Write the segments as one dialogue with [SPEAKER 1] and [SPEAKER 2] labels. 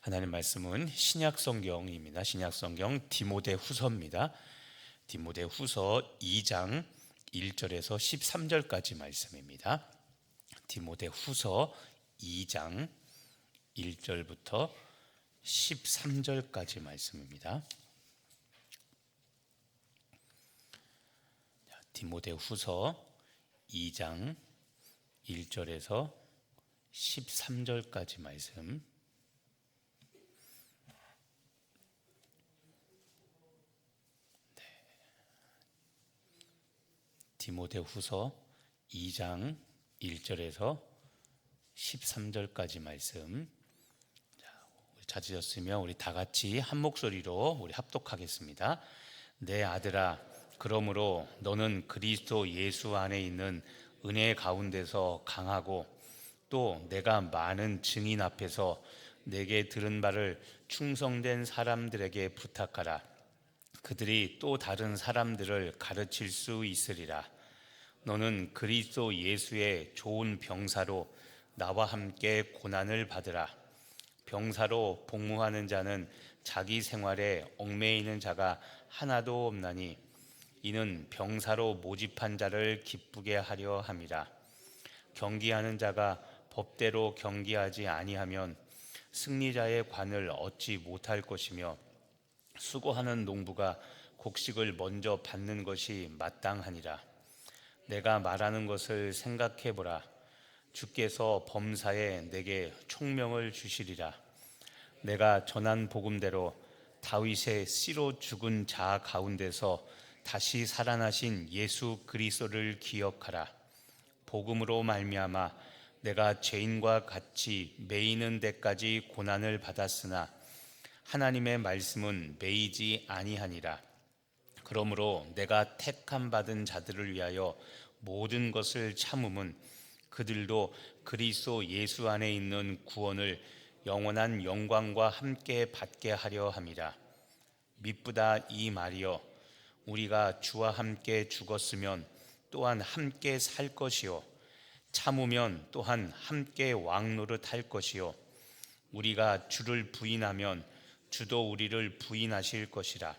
[SPEAKER 1] 하나님 말씀은 신약 성경입니다. 신약 성경 디모데 후서입니다. 디모데 후서 2장 1절에서 13절까지 말씀입니다. 디모데 후서 2장 1절부터 13절까지 말씀입니다. 디모데 후서 2장 1절에서 13절까지 말씀 디모데 후서 2장 1절에서 13절까지 말씀 찾으셨으면 우리 다 같이 한 목소리로 우리 합독하겠습니다. 내 아들아 그러므로 너는 그리스도 예수 안에 있는 은혜 가운데서 강하고 또 내가 많은 증인 앞에서 내게 들은 바를 충성된 사람들에게 부탁하라. 그들이 또 다른 사람들을 가르칠 수 있으리라. 너는 그리스도 예수의 좋은 병사로 나와 함께 고난을 받으라. 병사로 복무하는 자는 자기 생활에 얽매이는 자가 하나도 없나니 이는 병사로 모집한 자를 기쁘게 하려 함이라. 경기하는 자가 법대로 경기하지 아니하면 승리자의 관을 얻지 못할 것이며 수고하는 농부가 곡식을 먼저 받는 것이 마땅하니라. 내가 말하는 것을 생각해 보라. 주께서 범사에 내게 총명을 주시리라. 내가 전한 복음대로 다윗의 씨로 죽은 자 가운데서 다시 살아나신 예수 그리스도를 기억하라. 복음으로 말미암아 내가 죄인과 같이 매이는 데까지 고난을 받았으나 하나님의 말씀은 매이지 아니하니라. 그러므로 내가 택함 받은 자들을 위하여 모든 것을 참음은 그들도 그리스도 예수 안에 있는 구원을 영원한 영광과 함께 받게 하려 함이라. 미쁘다 이 말이여 우리가 주와 함께 죽었으면 또한 함께 살 것이요 참으면 또한 함께 왕노릇 할 것이요 우리가 주를 부인하면 주도 우리를 부인하실 것이라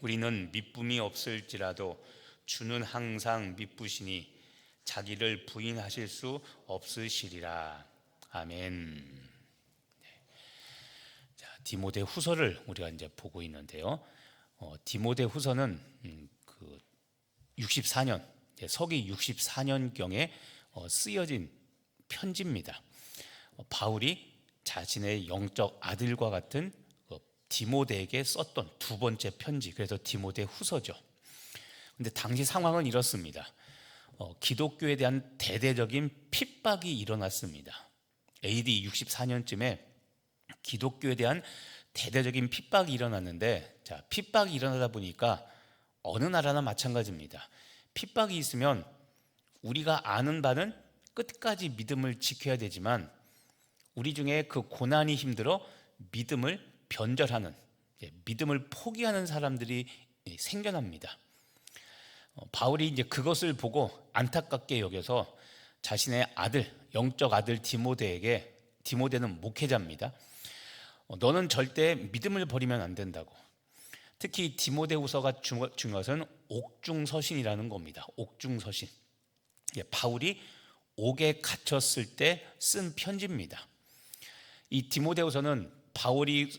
[SPEAKER 1] 우리는 미쁨이 없을지라도 주는 항상 미쁘시니 자기를 부인하실 수 없으시리라 아멘. 네. 자, 디모데 후서를 우리가 이제 보고 있는데요. 어, 디모데 후서는 음, 그 64년 예, 서기 64년 경에 어, 쓰여진 편지입니다. 어, 바울이 자신의 영적 아들과 같은 그 디모데에게 썼던 두 번째 편지, 그래서 디모데 후서죠. 근데 당시 상황은 이렇습니다. 어, 기독교에 대한 대대적인 핍박이 일어났습니다. AD 64년쯤에 기독교에 대한 대대적인 핍박이 일어났는데, 자, 핍박이 일어나다 보니까 어느 나라나 마찬가지입니다. 핍박이 있으면 우리가 아는 바는 끝까지 믿음을 지켜야 되지만 우리 중에 그 고난이 힘들어 믿음을 변절하는 예, 믿음을 포기하는 사람들이 예, 생겨납니다. 어, 바울이 이제 그것을 보고 안타깝게 여겨서 자신의 아들 영적 아들 디모데에게 디모데는 목회자입니다. 어, 너는 절대 믿음을 버리면 안 된다고. 특히 디모데후서가 중요한 것은 옥중서신이라는 겁니다. 옥중서신. 예, 바울이 옥에 갇혔을 때 쓴 편지입니다. 이 디모데후서는 바울이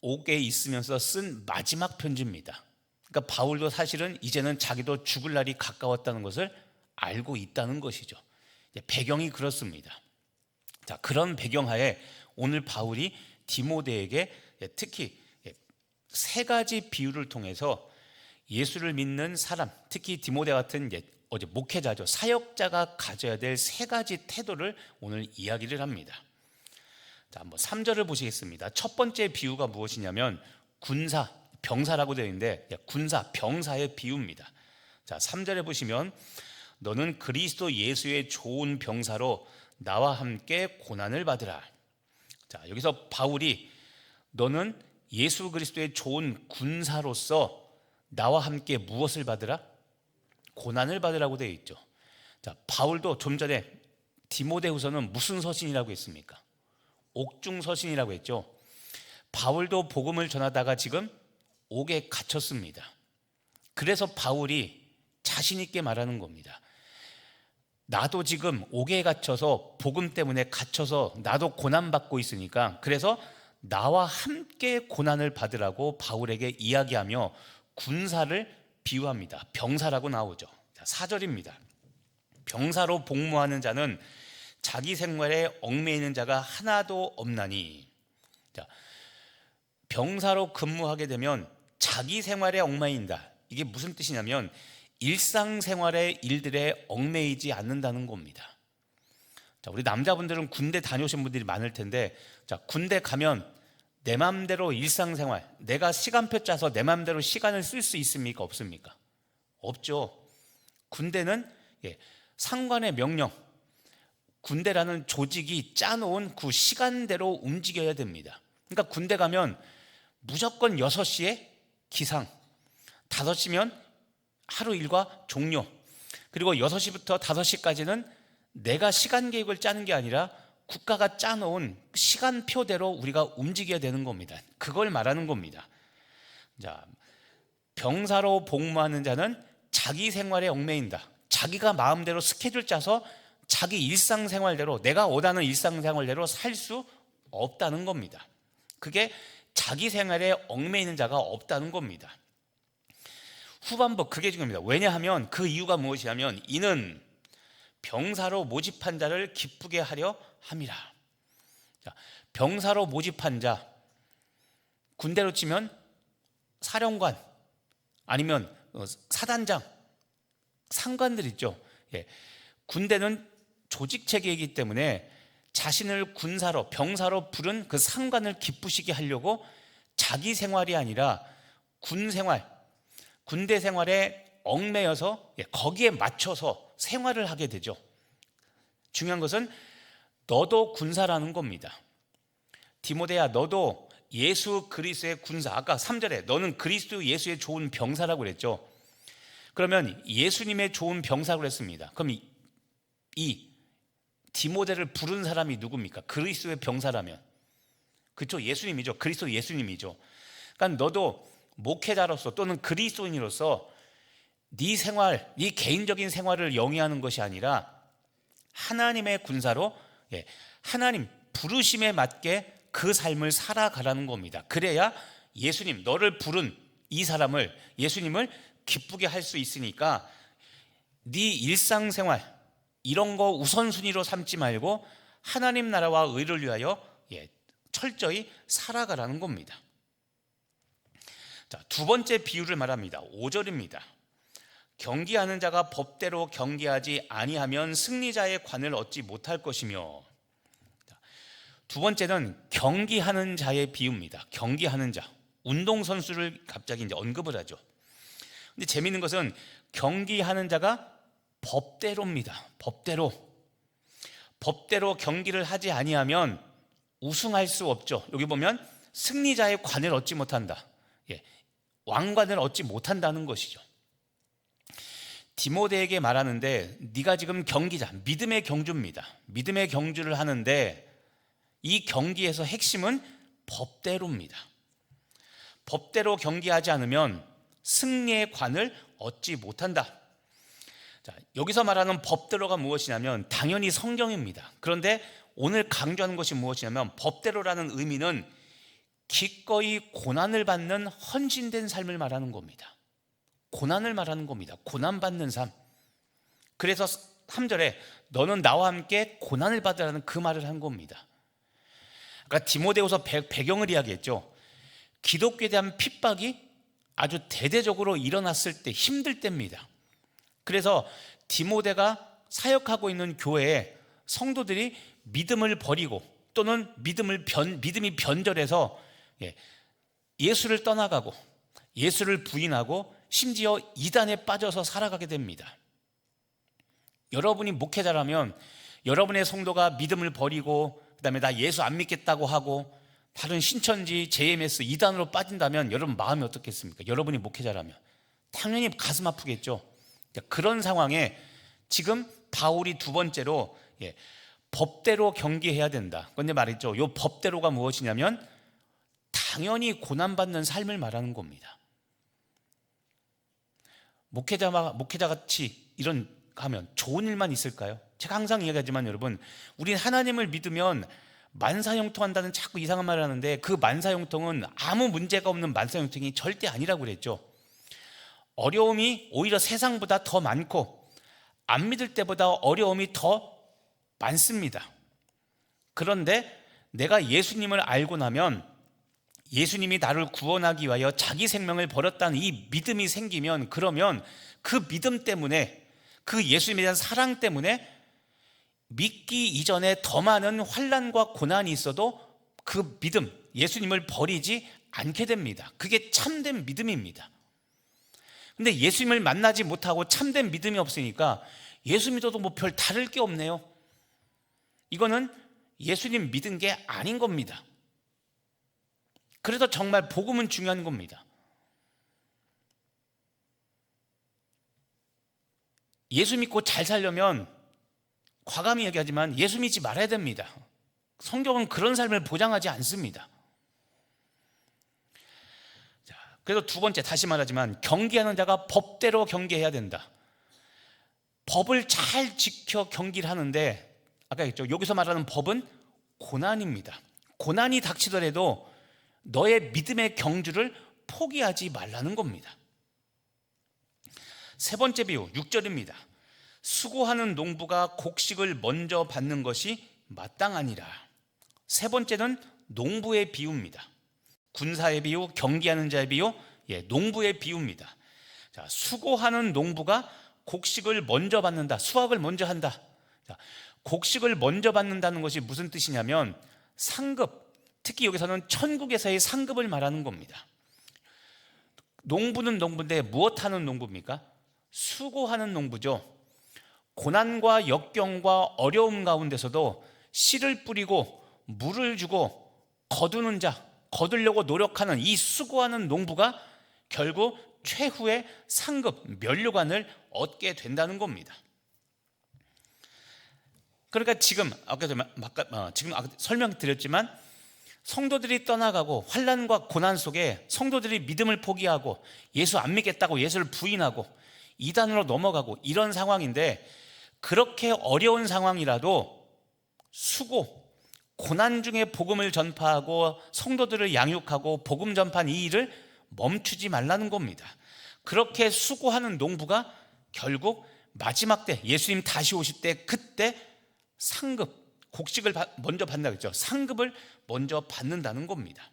[SPEAKER 1] 옥에 있으면서 쓴 마지막 편지입니다. 그러니까 바울도 사실은 이제는 자기도 죽을 날이 가까웠다는 것을 알고 있다는 것이죠. 배경이 그렇습니다. 자, 그런 배경하에 오늘 바울이 디모데에게 특히 세 가지 비유를 통해서 예수를 믿는 사람, 특히 디모데 같은 어제 목회자죠. 사역자가 가져야 될 세 가지 태도를 오늘 이야기를 합니다. 자, 한번 3절을 보시겠습니다. 첫 번째 비유가 무엇이냐면 군사, 병사라고 되어 있는데 군사, 병사의 비유입니다. 자, 3절에 보시면 너는 그리스도 예수의 좋은 병사로 나와 함께 고난을 받으라. 자, 여기서 바울이 너는 예수 그리스도의 좋은 군사로서 나와 함께 무엇을 받으라? 고난을 받으라고 되어 있죠. 자, 바울도 좀 전에 디모데후서는 무슨 서신이라고 했습니까? 옥중 서신이라고 했죠. 바울도 복음을 전하다가 지금 옥에 갇혔습니다. 그래서 바울이 자신 있게 말하는 겁니다. 나도 지금 옥에 갇혀서 복음 때문에 갇혀서 나도 고난 받고 있으니까 그래서 나와 함께 고난을 받으라고 바울에게 이야기하며 군사를 비유합니다. 병사라고 나오죠. 자, 4절입니다. 병사로 복무하는 자는 자기 생활에 얽매이는 자가 하나도 없나니. 자, 병사로 근무하게 되면 자기 생활에 얽매인다. 이게 무슨 뜻이냐면 일상생활의 일들에 얽매이지 않는다는 겁니다. 자, 우리 남자분들은 군대 다녀오신 분들이 많을 텐데, 자, 군대 가면 내 마음대로 일상생활, 내가 시간표 짜서 내 마음대로 시간을 쓸 수 있습니까? 없습니까? 없죠. 군대는 예, 상관의 명령, 군대라는 조직이 짜놓은 그 시간대로 움직여야 됩니다. 그러니까 군대 가면 무조건 6시에 기상, 5시면 하루 일과 종료. 그리고 6시부터 5시까지는 내가 시간 계획을 짜는 게 아니라 국가가 짜놓은 시간표대로 우리가 움직여야 되는 겁니다. 그걸 말하는 겁니다. 자, 병사로 복무하는 자는 자기 생활에 얽매인다. 자기가 마음대로 스케줄 짜서 자기 일상생활대로 내가 원하는 일상생활대로 살 수 없다는 겁니다. 그게 자기 생활에 얽매이는 자가 없다는 겁니다. 후반부 그게 중요합니다. 왜냐하면 그 이유가 무엇이냐면 이는 병사로 모집한 자를 기쁘게 하려 함이라. 자, 병사로 모집한 자 군대로 치면 사령관 아니면 어, 사단장 상관들 있죠. 예. 군대는 조직 체계이기 때문에 자신을 군사로 병사로 부른 그 상관을 기쁘시게 하려고 자기 생활이 아니라 군 생활 군대 생활에 얽매여서 예, 거기에 맞춰서 생활을 하게 되죠. 중요한 것은 너도 군사라는 겁니다. 디모데야 너도 예수 그리스도의 군사. 아까 3절에 너는 그리스도 예수의 좋은 병사라고 그랬죠. 그러면 예수님의 좋은 병사라고 그랬습니다. 그럼 이, 이 디모데를 부른 사람이 누굽니까? 그리스도의 병사라면. 그렇죠. 예수님이죠. 그리스도 예수님이죠. 그러니까 너도 목회자로서 또는 그리스도인으로서 네 생활, 네 개인적인 생활을 영위하는 것이 아니라 하나님의 군사로 예, 하나님 부르심에 맞게 그 삶을 살아가라는 겁니다. 그래야 예수님 너를 부른 이 사람을 예수님을 기쁘게 할 수 있으니까 네 일상생활 이런 거 우선순위로 삼지 말고 하나님 나라와 의를 위하여 예, 철저히 살아가라는 겁니다. 자, 두 번째 비유를 말합니다. 5절입니다. 경기하는 자가 법대로 경기하지 아니하면 승리자의 관을 얻지 못할 것이며 두 번째는 경기하는 자의 비유입니다. 경기하는 자. 운동 선수를 갑자기 이제 언급을 하죠. 근데 재미있는 것은 경기하는 자가 법대로입니다. 법대로. 법대로 경기를 하지 아니하면 우승할 수 없죠. 여기 보면 승리자의 관을 얻지 못한다. 예. 왕관을 얻지 못한다는 것이죠. 디모데에게 말하는데 네가 지금 경기자, 믿음의 경주입니다. 믿음의 경주를 하는데 이 경기에서 핵심은 법대로입니다. 법대로 경기하지 않으면 승리의 관을 얻지 못한다. 자, 여기서 말하는 법대로가 무엇이냐면 당연히 성경입니다. 그런데 오늘 강조하는 것이 무엇이냐면 법대로라는 의미는 기꺼이 고난을 받는 헌신된 삶을 말하는 겁니다. 고난을 말하는 겁니다. 고난받는 삶. 그래서 3절에 너는 나와 함께 고난을 받으라는 그 말을 한 겁니다. 그러니까 디모데후서 배경을 이야기했죠. 기독교에 대한 핍박이 아주 대대적으로 일어났을 때 힘들 때입니다. 그래서 디모데가 사역하고 있는 교회에 성도들이 믿음을 버리고 또는 믿음을 변, 믿음이 변절해서 예, 예수를 떠나가고 예수를 부인하고 심지어 이단에 빠져서 살아가게 됩니다. 여러분이 목회자라면 여러분의 성도가 믿음을 버리고 그다음에 나 예수 안 믿겠다고 하고 다른 신천지, JMS 이단으로 빠진다면 여러분 마음이 어떻겠습니까? 여러분이 목회자라면 당연히 가슴 아프겠죠. 그런 상황에 지금 바울이 두 번째로 예, 법대로 경계해야 된다. 그런데 말이죠. 이 법대로가 무엇이냐면 당연히 고난받는 삶을 말하는 겁니다. 목회자 목회자 같이 이런 하면 좋은 일만 있을까요? 제가 항상 이야기하지만 여러분, 우린 하나님을 믿으면 만사형통한다는 자꾸 이상한 말을 하는데 그 만사형통은 아무 문제가 없는 만사형통이 절대 아니라고 그랬죠. 어려움이 오히려 세상보다 더 많고 안 믿을 때보다 어려움이 더 많습니다. 그런데 내가 예수님을 알고 나면 예수님이 나를 구원하기 위하여 자기 생명을 버렸다는 이 믿음이 생기면 그러면 그 믿음 때문에 그 예수님에 대한 사랑 때문에 믿기 이전에 더 많은 환란과 고난이 있어도 그 믿음, 예수님을 버리지 않게 됩니다. 그게 참된 믿음입니다. 근데 예수님을 만나지 못하고 참된 믿음이 없으니까 예수 믿어도 뭐 별 다를 게 없네요. 이거는 예수님 믿은 게 아닌 겁니다. 그래서 정말 복음은 중요한 겁니다. 예수 믿고 잘 살려면 과감히 얘기하지만 예수 믿지 말아야 됩니다. 성경은 그런 삶을 보장하지 않습니다. 자, 그래서 두 번째 다시 말하지만 경계하는 자가 법대로 경계해야 된다. 법을 잘 지켜 경기를 하는데 아까 했죠. 여기서 말하는 법은 고난입니다. 고난이 닥치더라도 너의 믿음의 경주를 포기하지 말라는 겁니다. 세 번째 비유 6절입니다. 수고하는 농부가 곡식을 먼저 받는 것이 마땅하니라. 세 번째는 농부의 비유입니다. 군사의 비유, 경기하는 자의 비유, 예, 농부의 비유입니다. 자, 수고하는 농부가 곡식을 먼저 받는다. 수확을 먼저 한다. 자, 곡식을 먼저 받는다는 것이 무슨 뜻이냐면 상급, 특히 여기서는 천국에서의 상급을 말하는 겁니다. 농부는 농부인데 무엇 하는 농부입니까? 수고하는 농부죠. 고난과 역경과 어려움 가운데서도 씨를 뿌리고 물을 주고 거두는 자, 거두려고 노력하는 이 수고하는 농부가 결국 최후의 상급 면류관을 얻게 된다는 겁니다. 그러니까 지금 아까 어, 지금 설명드렸지만 성도들이 떠나가고 환란과 고난 속에 성도들이 믿음을 포기하고 예수 안 믿겠다고 예수를 부인하고 이단으로 넘어가고 이런 상황인데 그렇게 어려운 상황이라도 수고, 고난 중에 복음을 전파하고 성도들을 양육하고 복음 전파한 이 일을 멈추지 말라는 겁니다. 그렇게 수고하는 농부가 결국 마지막 때 예수님 다시 오실 때 그때 상급 곡식을 먼저 받는다 그랬죠. 상급을 먼저 받는다는 겁니다.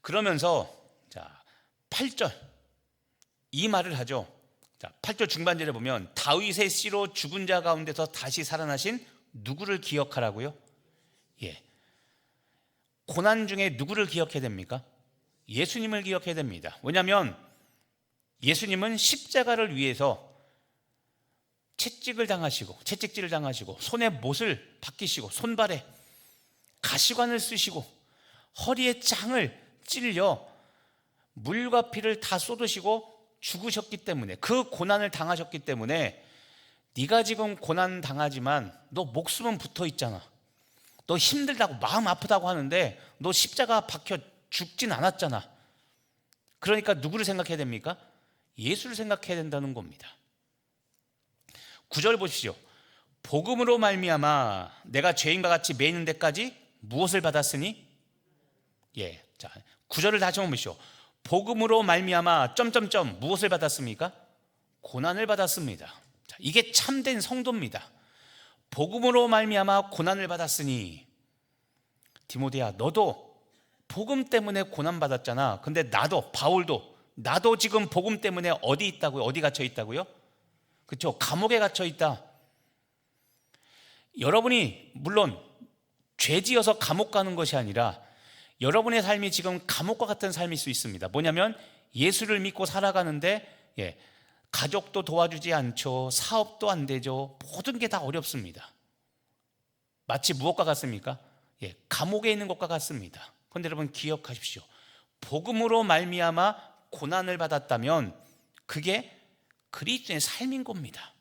[SPEAKER 1] 그러면서 자, 8절 이 말을 하죠. 자, 8절 중반절에 보면 다윗의 씨로 죽은 자 가운데서 다시 살아나신 누구를 기억하라고요? 예. 고난 중에 누구를 기억해야 됩니까? 예수님을 기억해야 됩니다. 왜냐하면 예수님은 십자가를 위해서 채찍을 당하시고 채찍질을 당하시고 손에 못을 박히시고 손발에 가시관을 쓰시고 허리에 장을 찔려 물과 피를 다 쏟으시고 죽으셨기 때문에 그 고난을 당하셨기 때문에 네가 지금 고난 당하지만 너 목숨은 붙어 있잖아. 너 힘들다고 마음 아프다고 하는데 너 십자가 박혀 죽진 않았잖아. 그러니까 누구를 생각해야 됩니까? 예수를 생각해야 된다는 겁니다. 구절 보십시오. 복음으로 말미암아 내가 죄인과 같이 매이는 데까지 무엇을 받았으니? 예. 자, 구절을 다시 한번 보시오. 복음으로 말미암아 점점점 무엇을 받았습니까? 고난을 받았습니다. 자, 이게 참된 성도입니다. 복음으로 말미암아 고난을 받았으니 디모데야 너도 복음 때문에 고난 받았잖아. 근데 나도 바울도 나도 지금 복음 때문에 어디 있다고요? 어디 갇혀 있다고요? 그렇죠. 감옥에 갇혀 있다. 여러분이 물론 죄지어서 감옥 가는 것이 아니라 여러분의 삶이 지금 감옥과 같은 삶일 수 있습니다. 뭐냐면 예수를 믿고 살아가는데 예, 가족도 도와주지 않죠. 사업도 안 되죠. 모든 게 다 어렵습니다. 마치 무엇과 같습니까? 예, 감옥에 있는 것과 같습니다. 그런데 여러분 기억하십시오. 복음으로 말미암아 고난을 받았다면 그게 그리스도의 삶인 겁니다.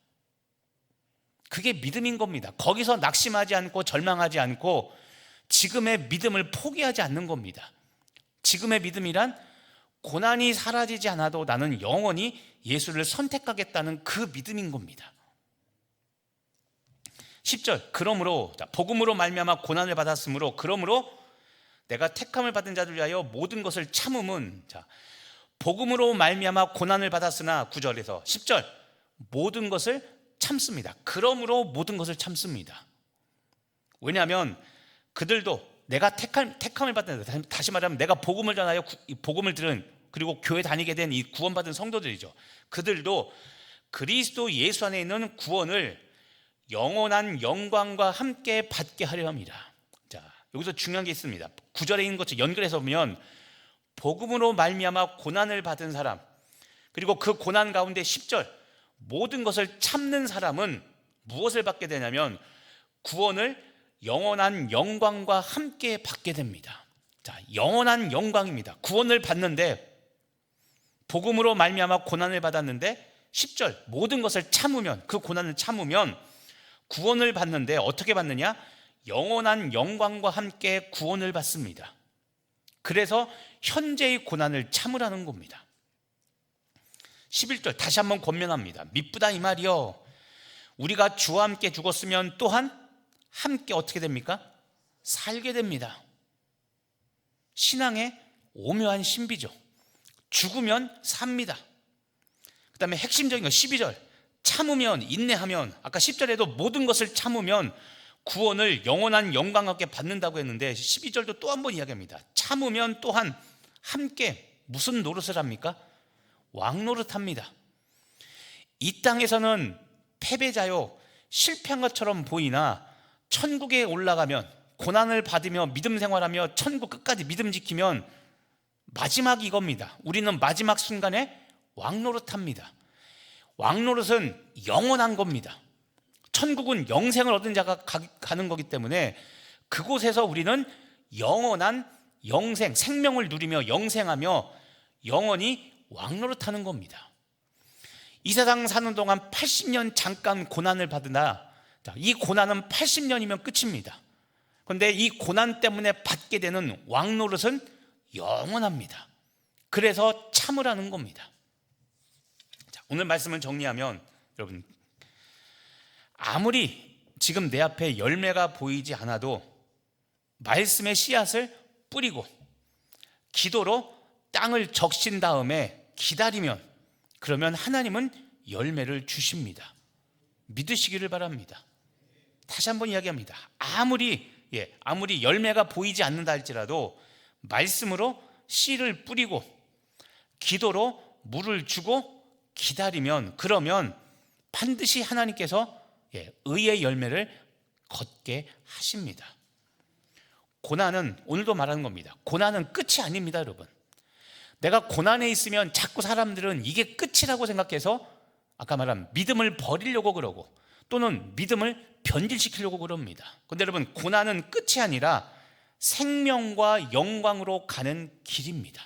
[SPEAKER 1] 그게 믿음인 겁니다. 거기서 낙심하지 않고 절망하지 않고 지금의 믿음을 포기하지 않는 겁니다. 지금의 믿음이란 고난이 사라지지 않아도 나는 영원히 예수를 선택하겠다는 그 믿음인 겁니다. 10절 그러므로 자, 복음으로 말미암아 고난을 받았으므로 그러므로 내가 택함을 받은 자들 위하여 모든 것을 참음은 자 복음으로 말미암아 고난을 받았으나 9절에서 10절 모든 것을 참습니다. 그러므로 모든 것을 참습니다. 왜냐하면 그들도 내가 택함, 택함을 받는 다시 말하면 내가 복음을 전하여 구, 복음을 들은 그리고 교회 다니게 된 이 구원받은 성도들이죠. 그들도 그리스도 예수 안에 있는 구원을 영원한 영광과 함께 받게 하려 합니다. 자, 여기서 중요한 게 있습니다. 구절에 있는 것처럼 연결해서 보면 복음으로 말미암아 고난을 받은 사람 그리고 그 고난 가운데 10절 모든 것을 참는 사람은 무엇을 받게 되냐면 구원을 영원한 영광과 함께 받게 됩니다. 자, 영원한 영광입니다. 구원을 받는데 복음으로 말미암아 고난을 받았는데 10절 모든 것을 참으면 그 고난을 참으면 구원을 받는데 어떻게 받느냐? 영원한 영광과 함께 구원을 받습니다. 그래서 현재의 고난을 참으라는 겁니다. 11절 다시 한번 권면합니다. 미쁘다 이 말이요. 우리가 주와 함께 죽었으면 또한 함께 어떻게 됩니까? 살게 됩니다. 신앙의 오묘한 신비죠. 죽으면 삽니다. 그 다음에 핵심적인 거 12절. 참으면, 인내하면, 아까 10절에도 모든 것을 참으면 구원을 영원한 영광하게 받는다고 했는데 12절도 또 한 번 이야기합니다. 참으면 또한 함께 무슨 노릇을 합니까? 왕 노릇 합니다. 이 땅에서는 패배자요, 실패한 것처럼 보이나 천국에 올라가면 고난을 받으며 믿음 생활하며 천국 끝까지 믿음 지키면 마지막 이겁니다. 우리는 마지막 순간에 왕노릇 합니다. 왕노릇은 영원한 겁니다. 천국은 영생을 얻은 자가 가, 는 거기 때문에 그곳에서 우리는 영원한 영생, 생명을 누리며 영생하며 영원히 왕노릇하는 겁니다. 이 세상 사는 동안 80년 잠깐 고난을 받으나 이 고난은 80년이면 끝입니다. 그런데 이 고난 때문에 받게 되는 왕노릇은 영원합니다. 그래서 참으라는 겁니다. 자, 오늘 말씀을 정리하면 여러분 아무리 지금 내 앞에 열매가 보이지 않아도 말씀의 씨앗을 뿌리고 기도로 땅을 적신 다음에 기다리면 그러면 하나님은 열매를 주십니다. 믿으시기를 바랍니다. 다시 한번 이야기합니다. 아무리 예, 아무리 열매가 보이지 않는다 할지라도 말씀으로 씨를 뿌리고 기도로 물을 주고 기다리면 그러면 반드시 하나님께서 예, 의의 열매를 걷게 하십니다. 고난은 오늘도 말하는 겁니다. 고난은 끝이 아닙니다, 여러분. 내가 고난에 있으면 자꾸 사람들은 이게 끝이라고 생각해서 아까 말한 믿음을 버리려고 그러고 또는 믿음을 변질시키려고 그럽니다. 근데 여러분, 고난은 끝이 아니라 생명과 영광으로 가는 길입니다.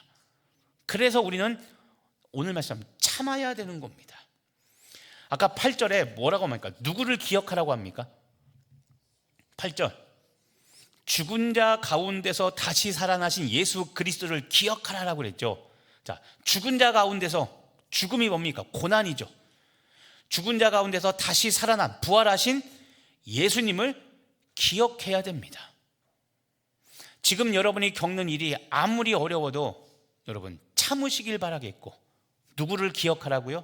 [SPEAKER 1] 그래서 우리는 오늘 말씀 참아야 되는 겁니다. 아까 8절에 뭐라고 합니까? 누구를 기억하라고 합니까? 8절. 죽은 자 가운데서 다시 살아나신 예수 그리스도를 기억하라고 그랬죠. 자, 죽은 자 가운데서 죽음이 뭡니까? 고난이죠. 죽은 자 가운데서 다시 살아난 부활하신 예수님을 기억해야 됩니다. 지금 여러분이 겪는 일이 아무리 어려워도 여러분 참으시길 바라겠고 누구를 기억하라고요?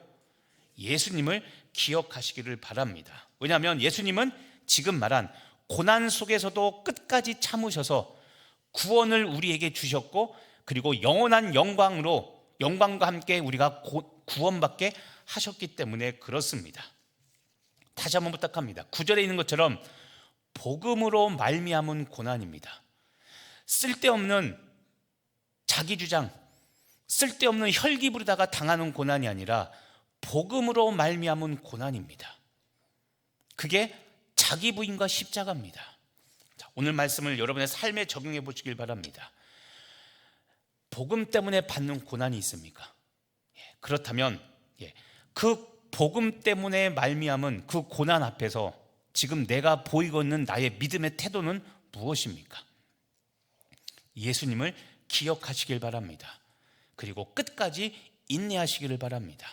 [SPEAKER 1] 예수님을 기억하시기를 바랍니다. 왜냐하면 예수님은 지금 말한 고난 속에서도 끝까지 참으셔서 구원을 우리에게 주셨고 그리고 영원한 영광으로 영광과 함께 우리가 구원받게 하셨기 때문에 그렇습니다. 다시 한번 부탁합니다. 구절에 있는 것처럼 복음으로 말미암은 고난입니다. 쓸데없는 자기 주장, 쓸데없는 혈기 부리다가 당하는 고난이 아니라 복음으로 말미암은 고난입니다. 그게 자기 부인과 십자가입니다. 자, 오늘 말씀을 여러분의 삶에 적용해 보시길 바랍니다. 복음 때문에 받는 고난이 있습니까? 예, 그렇다면 예, 그 복음 때문에 말미암은 그 고난 앞에서 지금 내가 보이고 있는 나의 믿음의 태도는 무엇입니까? 예수님을 기억하시길 바랍니다. 그리고 끝까지 인내하시기를 바랍니다.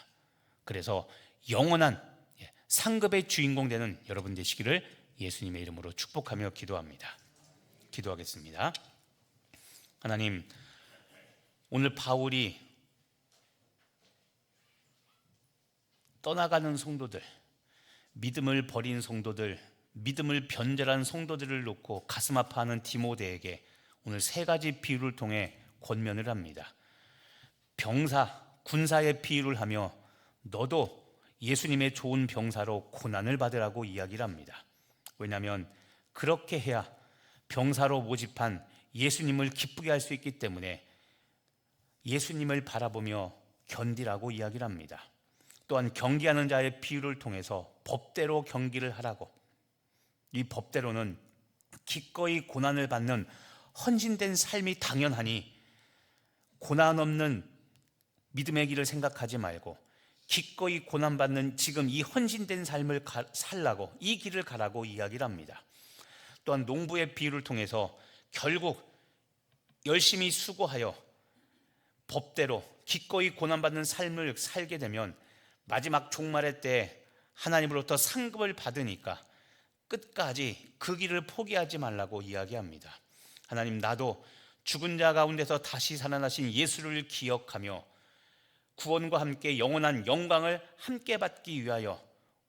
[SPEAKER 1] 그래서 영원한 예, 상급의 주인공 되는 여러분 되시기를 예수님의 이름으로 축복하며 기도합니다. 기도하겠습니다. 하나님, 오늘 바울이 떠나가는 성도들, 믿음을 버린 성도들, 믿음을 변절한 성도들을 놓고 가슴 아파하는 디모데에게 오늘 세 가지 비유를 통해 권면을 합니다. 병사, 군사의 비유를 하며 너도 예수님의 좋은 병사로 고난을 받으라고 이야기를 합니다. 왜냐하면 그렇게 해야 병사로 모집한 예수님을 기쁘게 할 수 있기 때문에 예수님을 바라보며 견디라고 이야기를 합니다. 또한 경기하는 자의 비유를 통해서 법대로 경기를 하라고 이 법대로는 기꺼이 고난을 받는 헌신된 삶이 당연하니 고난 없는 믿음의 길을 생각하지 말고 기꺼이 고난받는 지금 이 헌신된 삶을 가, 살라고 이 길을 가라고 이야기를 합니다. 또한 농부의 비유를 통해서 결국 열심히 수고하여 법대로 기꺼이 고난받는 삶을 살게 되면 마지막 종말의 때 하나님으로부터 상급을 받으니까 끝까지 그 길을 포기하지 말라고 이야기합니다. 하나님 나도 죽은 자 가운데서 다시 살아나신 예수를 기억하며 구원과 함께 영원한 영광을 함께 받기 위하여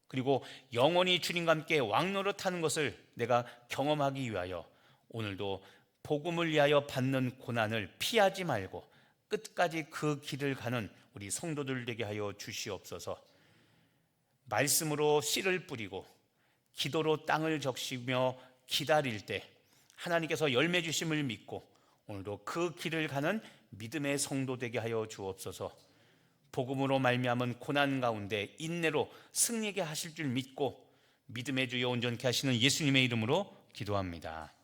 [SPEAKER 1] 그리고 영원히 주님과 함께 왕노릇하는 것을 내가 경험하기 위하여 오늘도 복음을 위하여 받는 고난을 피하지 말고 끝까지 그 길을 가는 우리 성도들 되게 하여 주시옵소서. 말씀으로 씨를 뿌리고 기도로 땅을 적시며 기다릴 때 하나님께서 열매 주심을 믿고 오늘도 그 길을 가는 믿음의 성도 되게 하여 주옵소서. 복음으로 말미암은 고난 가운데 인내로 승리하게 하실 줄 믿고 믿음의 주여 온전케 하시는 예수님의 이름으로 기도합니다.